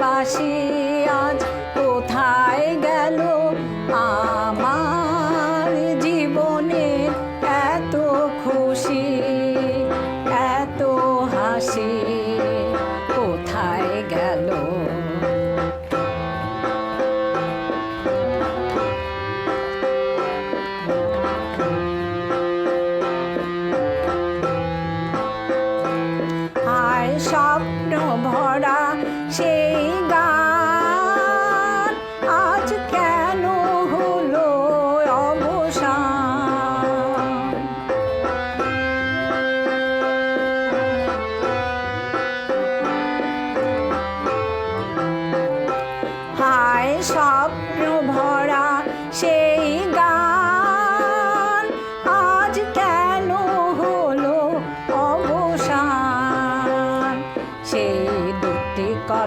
বাসি আজ কোথায় গেল? আমার জীবনে এত খুশি এত হাসি কোথায় গেল? shop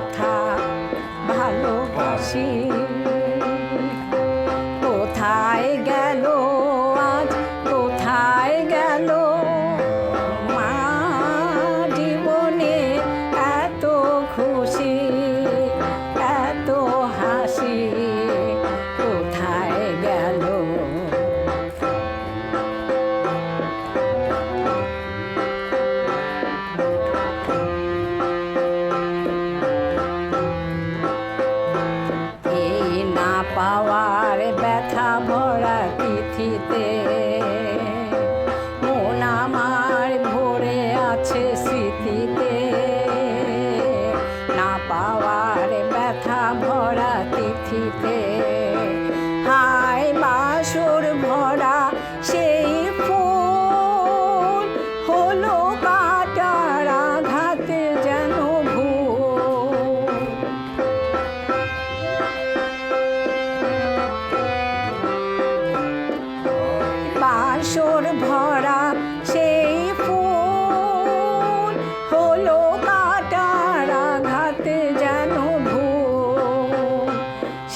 কথা ভালোবাসি।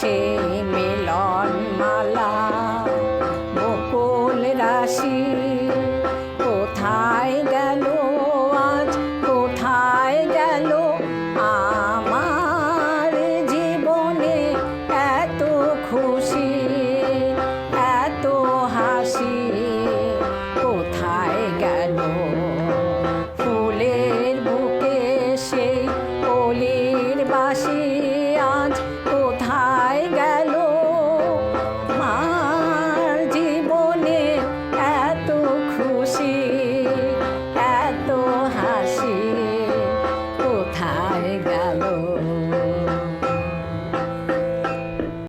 সে মিলন মালা, বকুল রাশি। কোথায় গেল আজ? কোথায় গেল আমার জীবনে এত খুশি, এত হাসি? কোথায় গেল ফুলের বুকে সেই কলির বাসি?